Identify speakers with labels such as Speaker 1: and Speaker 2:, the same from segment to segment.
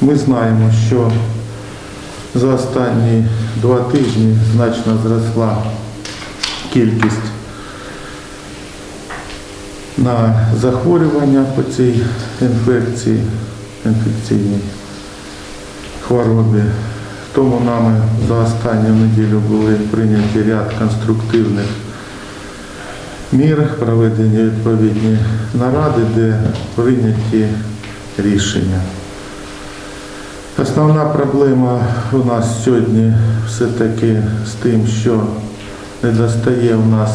Speaker 1: Ми знаємо, що за останні два тижні значно зросла кількість на захворювання по цій інфекції, інфекційній хворобі. Тому нами за останню неділю були прийняті ряд конструктивних мір, проведені відповідні наради, де прийняті рішення. Основна проблема у нас сьогодні все-таки з тим, що не достає у нас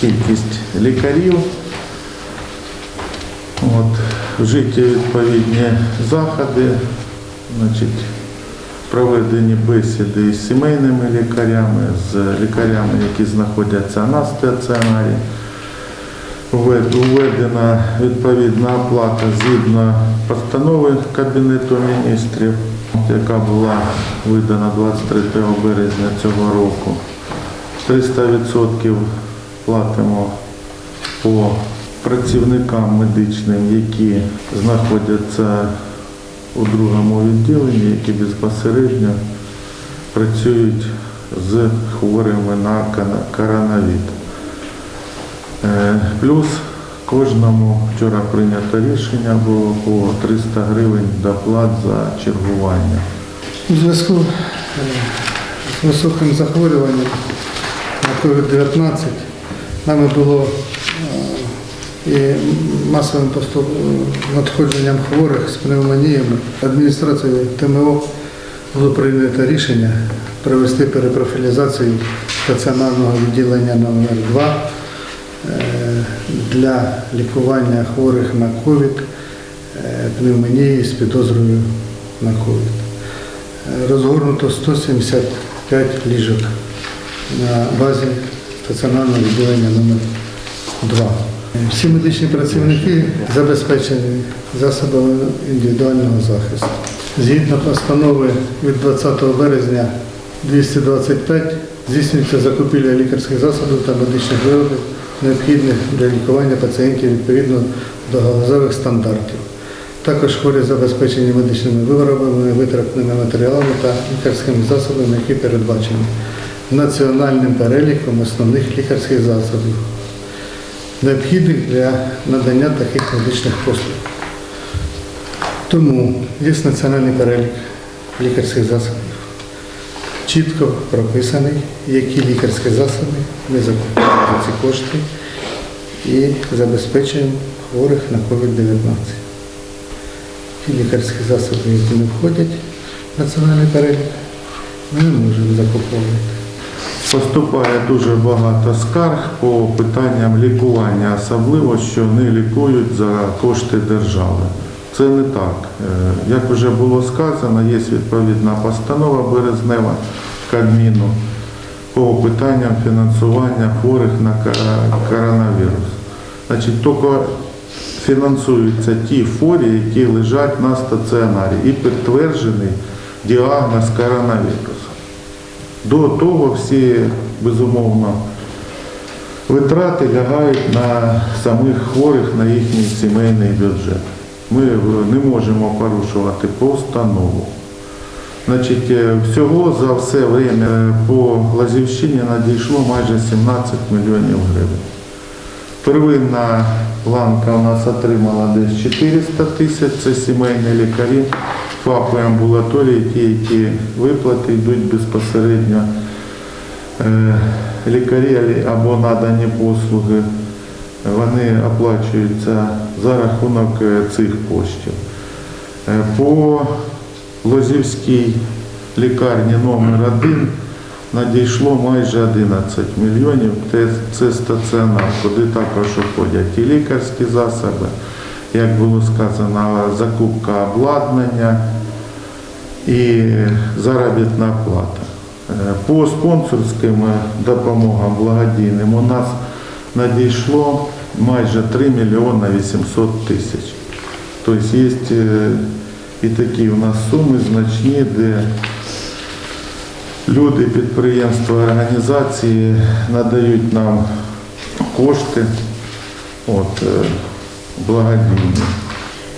Speaker 1: кількість лікарів. От, вжиті відповідні заходи, значить, проведені бесіди із сімейними лікарями, з лікарями, які знаходяться на стаціонарі. Введена відповідна оплата згідно постанови Кабінету міністрів, яка була видана 23 березня цього року. 300% платимо по працівникам медичним, які знаходяться у другому відділенні, які безпосередньо працюють з хворими на кона- коронавір. Е, Плюс кожному вчора прийнято рішення було по 300 гривень доплат за чергування.
Speaker 2: У зв'язку е, з високим захворюванням на COVID-19 нами було е, і масовим надходженням хворих з пневмоніями. Адміністрацією ТМО було прийнято рішення провести перепрофілізацію стаціонарного відділення номер 2 е, для лікування хворих на ковід, е, пневмонії з підозрою на ковід. Розгорнуто 175 ліжок на базі стаціонарного відділення номер 2 Всі медичні працівники забезпечені засобами індивідуального захисту. Згідно постанови від 20 березня 225 здійснюється закупівля лікарських засобів та медичних виробів, необхідних для лікування пацієнтів відповідно до галузевих стандартів. Також хворі забезпечені медичними виробами, витратними матеріалами та лікарськими засобами, які передбачені національним переліком основних лікарських засобів, необхідних для надання таких медичних послуг. Тому є національний перелік лікарських засобів. Чітко прописаний, які лікарські засоби ми закупуємо за ці кошти і забезпечуємо хворих на COVID-19 ті лікарські засоби, які не входять в національний перелік, ми не можемо закуповувати.
Speaker 1: Поступає дуже багато скарг по питанням лікування, особливо, що не лікують за кошти держави. Це не так. Е, Як вже було сказано, є відповідна постанова березнева Кабміну по питанням фінансування хворих на коронавірус. Значить, тільки фінансуються ті хворі, які лежать на стаціонарі і підтверджений діагноз коронавірусу. До того всі, безумовно, витрати лягають на самих хворих, на їхній сімейний бюджет. Ми е, не можемо порушувати постанову. Значить, е, всього за все время по Лазівщині надійшло майже 17 мільйонів гривень. Первинна ланка у нас отримала десь 400 тисяч, це сімейні лікарі, ФАПи амбулаторії, ті, які виплати йдуть безпосередньо е, лікарі або надані послуги, вони оплачуються за рахунок е, цих коштів. Е, По Лозівській лікарні номер 1 надійшло майже 11 мільйонів. Це, стаціонар, куди також входять і лікарські засоби, як було сказано, закупка обладнання і заробітна плата. Е, По спонсорським допомогам благодійним у нас надійшло майже 3 мільйони 800 тисяч. Тобто є е, і такі у нас суми значні, де люди, підприємства, організації надають нам кошти от, е, благодійні.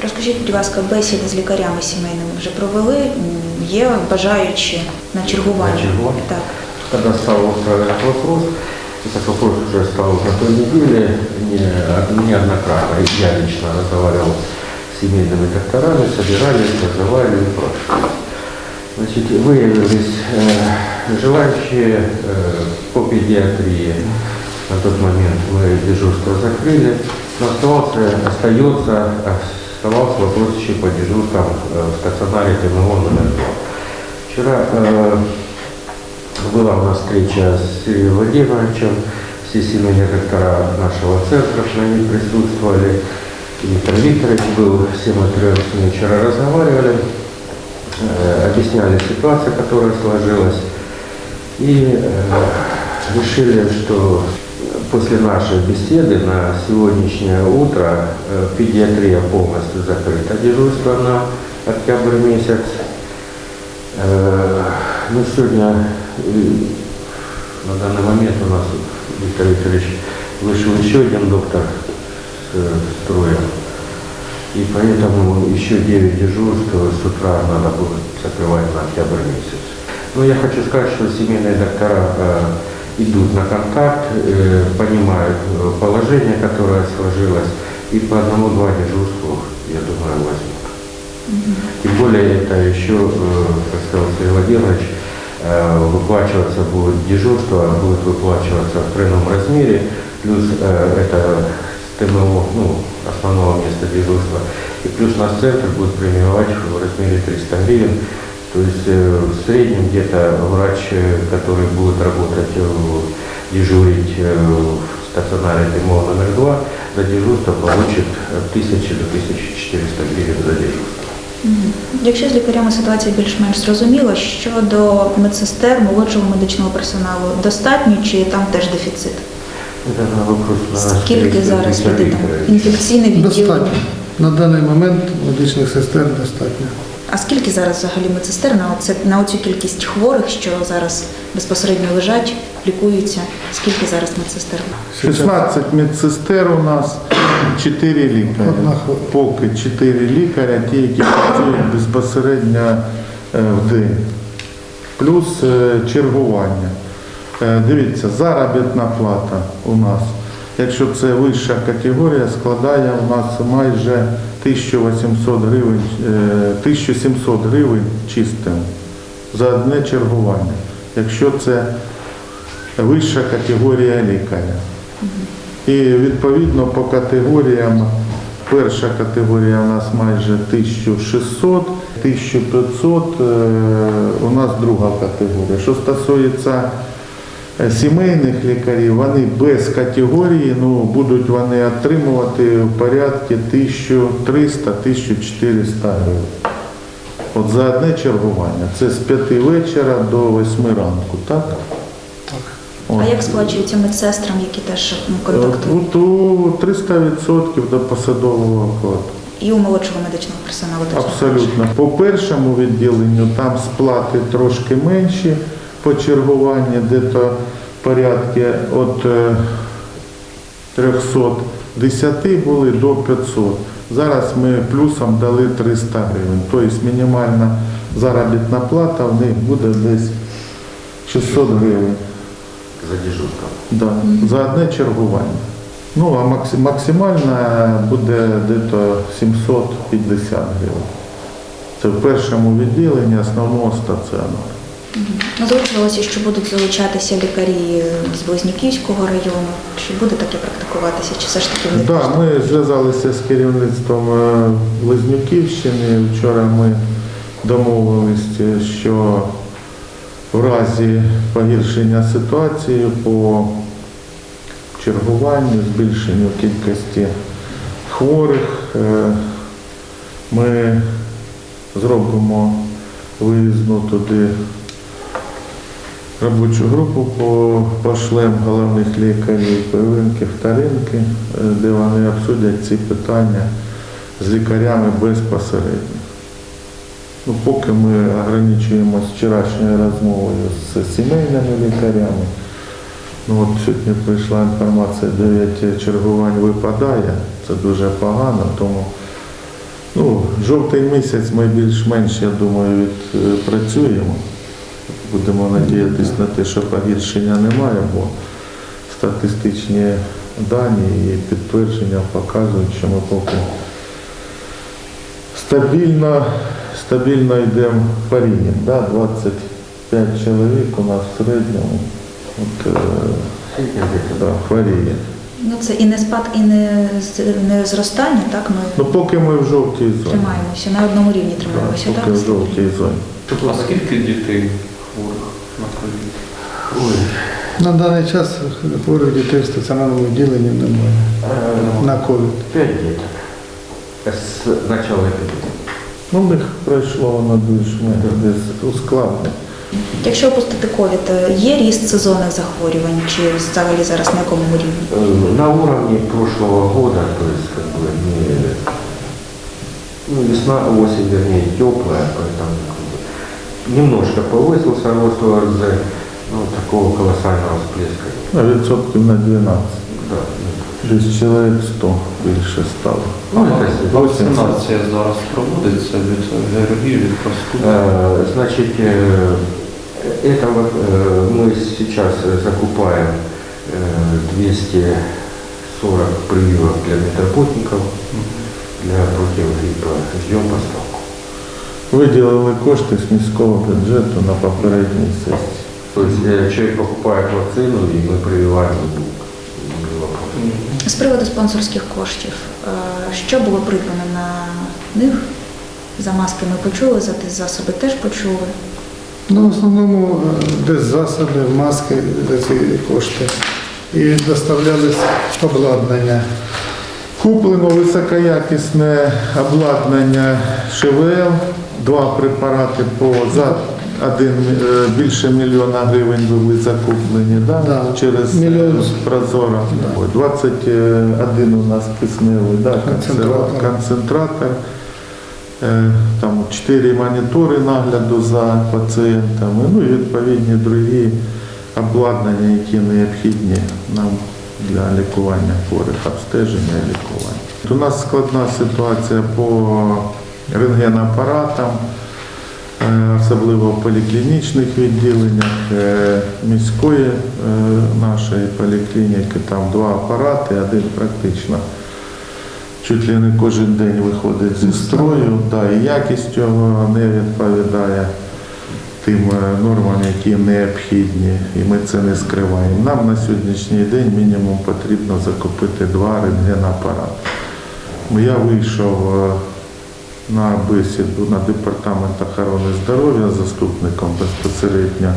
Speaker 3: Розкажіть, будь ласка, бесіди з лікарями сімейними вже провели? Є бажаючі на чергування?
Speaker 4: На чергування?
Speaker 3: Так.
Speaker 4: Когда стал устраивать вопрос, этот вопрос уже стал на той неделе, не- неоднократно я лично разговаривал с семейными докторами, собирались, вызывали и прочее. Значит, выявились э, желающие э, по педиатрии. На тот момент мы дежурство закрыли, но оставался, остается, оставался вопрос еще по дежурствам э, в стационаре ТМО номер два. Вчера э, была у нас встреча с Сергеем Владимировичем, все семейные доктора нашего центра на ней присутствовали. И Виктор Викторович был, все мы трое с ним вчера разговаривали, э, объясняли ситуацию, которая сложилась. И э, решили, что после нашей беседы на сегодняшнее утро э, педиатрия полностью закрыта, дежурство на октябрь месяц. Э, Ну, сегодня на данный момент у нас Виктор Викторович вышел еще один доктор с э, строя. И поэтому еще 9 дежурств с утра надо будет закрывать на октябрь месяц. Но я хочу сказать, что семейные доктора э, идут на контакт, э, понимают э, положение, которое сложилось, и по одному-два дежурству, я думаю, возьмут. Тем более это еще, э, как сказал Сергей Владимирович, э, выплачиваться будет дежурство, будет выплачиваться в тройном размере, плюс э, это ТМО, ну, основного места дежурства, и плюс наш центр будет премиовать в размере 300 гривен. То есть э, в среднем где-то врач, э, который будет работать, э, дежурить э, в стационаре ТМО номер 2, за дежурство получит от 1000 до 1400 гривен за дежурство.
Speaker 3: Якщо з лікарями ситуація більш-менш зрозуміла, щодо медсестер, молодшого медичного персоналу, достатньо чи там теж дефіцит? Скільки зараз людей там? Інфекційне відділення?
Speaker 2: Достатньо. На даний момент медичних сестер достатньо.
Speaker 3: А скільки зараз взагалі медсестер на, оце, на оцю кількість хворих, що зараз безпосередньо лежать, лікуються? Скільки зараз медсестер?
Speaker 1: 16 медсестер у нас, 4 лікаря. Поки 4 лікаря, ті, які працюють безпосередньо е, в день. Плюс е, чергування. Е, Дивіться, заробітна плата у нас, якщо це вища категорія, складає у нас майже 1800 гривень, е, 1700 гривень чистим за одне чергування. Якщо це вища категорія лікаря. І відповідно по категоріям, перша категорія у нас майже 1600, 1500 е, у нас друга категорія. Що стосується е, сімейних лікарів, вони без категорії, ну, будуть вони отримувати в порядку 1300-1400 гривень. От за одне чергування. Це з 5 вечора до 8 ранку, так?
Speaker 2: Так.
Speaker 3: А як сплачується медсестрам, які теж ну,
Speaker 1: Е,
Speaker 3: контактують?
Speaker 1: Ну, то 300% до посадового окладу.
Speaker 3: І у молодшого медичного персоналу теж
Speaker 1: Абсолютно. По першому відділенню там сплати трошки менші по чергуванню, де-то порядки від е, 310 були до 500. Зараз ми плюсом дали 300 гривень. Тобто мінімальна заробітна плата в них буде десь 600 гривень.
Speaker 4: За дежурство.
Speaker 1: Да, за одне чергування. Ну, а макси- максимальна буде десь 750 гривень. Це в першому відділенні основного стаціонару.
Speaker 3: Ну, Озвучувалося, що будуть залучатися лікарі з Близнюківського району. Чи буде таке практикуватися, чи все ж таки не
Speaker 1: Так, ми зв'язалися з керівництвом е, Близнюківщини. Вчора ми домовилися, що в разі погіршення ситуації по чергуванню, збільшенню кількості хворих, е, ми зробимо виїзну туди робочу групу по пошлем головних лікарів первинки, вторинки, е, де вони обсудять ці питання з лікарями безпосередньо. Ну, поки ми ограничуємося вчорашньою розмовою з сімейними лікарями. Ну, от сьогодні прийшла інформація, 9 чергувань випадає. Це дуже погано, тому Ну, жовтий місяць ми більш-менш, я думаю, відпрацюємо. Будемо надіятися на те, що погіршення немає, бо статистичні дані і підтвердження показують, що ми поки стабільно, стабільно йдемо по рівні. Да? 25 чоловік у нас в середньому от, е, да, хворіє.
Speaker 3: Ну це і не спад, і не, не зростання, так? Ми
Speaker 1: Ну поки ми в жовтій зоні.
Speaker 3: тримаємося, на одному рівні
Speaker 1: Да,
Speaker 3: тримаємося,
Speaker 1: поки
Speaker 3: так?
Speaker 1: в жовтій зоні.
Speaker 5: А скільки дітей хворих на ковід?
Speaker 4: Ой,
Speaker 2: На даний час хворих дітей в стаціонарному відділенні немає.
Speaker 4: э,
Speaker 2: На ковід.
Speaker 4: пять деток с начала эпидемии.
Speaker 1: Ну, в них пройшло воно більш-менш без ускладнень.
Speaker 3: Якщо опустити ковід, е, є ріст сезонних захворювань чи взагалі зараз на якому рівні?
Speaker 4: Э, На уровне прошлого года, то есть как бы не, ну, весна, осень, вернее, теплая, поэтому как бы, немножко повысился рост ОРЗ, но такого колоссального всплеска. нет.
Speaker 1: На відсотків на 12.
Speaker 4: Да,
Speaker 1: Десь чоловік 100 більше стало.
Speaker 4: ну, это если-
Speaker 5: Вакцинація зараз проводиться від ГРВІ, від простуди.
Speaker 4: Э, Значит, э, это вот, э, мы сейчас э, закупаем э, 240 прививок для метработников, для противогриппа. Ждем поставку.
Speaker 1: Виділили кошти з міського бюджету на попередній сесії.
Speaker 4: То есть э, человек покупает вакцину, и мы прививаем ему.
Speaker 3: З приводу спонсорських коштів, е, що було придбано на них? За маски ми почули, за засоби теж почули.
Speaker 2: Ну, в основному десь засоби, маски ці кошти. І доставлялись обладнання.
Speaker 1: Куплено високоякісне обладнання ШВЛ, два препарати по один е, більше мільйона гривень були закуплені да?
Speaker 2: Да.
Speaker 1: через
Speaker 2: Мільйон.
Speaker 1: е, Прозоро. Ой, 21 у нас кисневий да,
Speaker 2: Концентратор.
Speaker 1: концентратор. Е, Там чотири монітори нагляду за пацієнтами, ну і відповідні другі обладнання, які необхідні нам для лікування хворих, обстеження і лікування. У нас складна ситуація по рентгенапаратам, е, особливо в поліклінічних відділеннях е, міської е, нашої поліклініки. Там два апарати, один практично чуть ли не кожен день виходить зі строю, да, і якість його не відповідає тим е, нормам, які необхідні, і ми це не скриваємо. Нам на сьогоднішній день мінімум потрібно закупити два рентгенапарати. Я вийшов е, на бесіду на департамент охорони здоров'я з заступником безпосередньо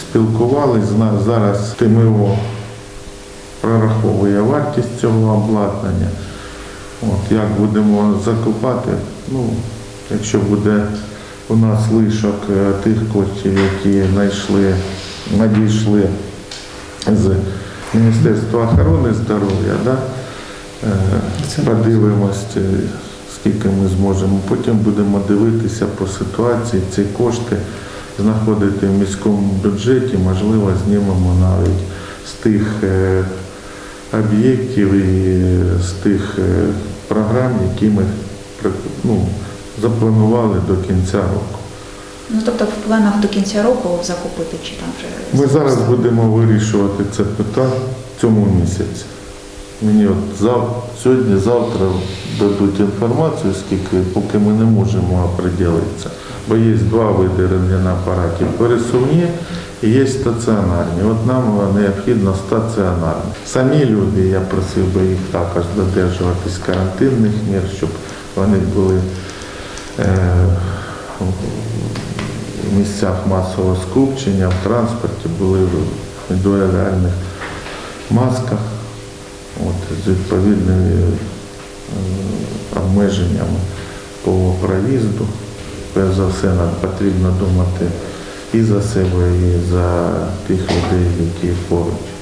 Speaker 1: спілкувались. Зараз ТМО прораховує вартість цього обладнання. От, як будемо закупати, ну, якщо буде у нас лишок е, тих коштів, які знайшли, надійшли з Міністерства охорони здоров'я, да? е, подивимось, е, скільки ми зможемо. Потім будемо дивитися по ситуації, ці кошти знаходити в міському бюджеті, можливо, знімемо навіть з тих е, об'єктів і з тих е, програм, які ми ну, запланували до кінця року.
Speaker 3: Ну тобто в планах до кінця року закупити чи там вже
Speaker 1: Ми зараз будемо вирішувати це питання в цьому місяці. Мені от завтра дадуть інформацію, скільки, поки ми не можемо оприділитися. Бо є два види рентгенапаратів пересувні і є стаціонарні. От нам необхідно стаціонарні. Самі люди, я просив би їх також додержуватись карантинних мір, щоб вони були е, в місцях масового скупчення, в транспорті були в індивідуальних масках от, з відповідними е, обмеженнями по проїзду. Перш за все, нам потрібно думати і за себе, і за тих людей, які поруч.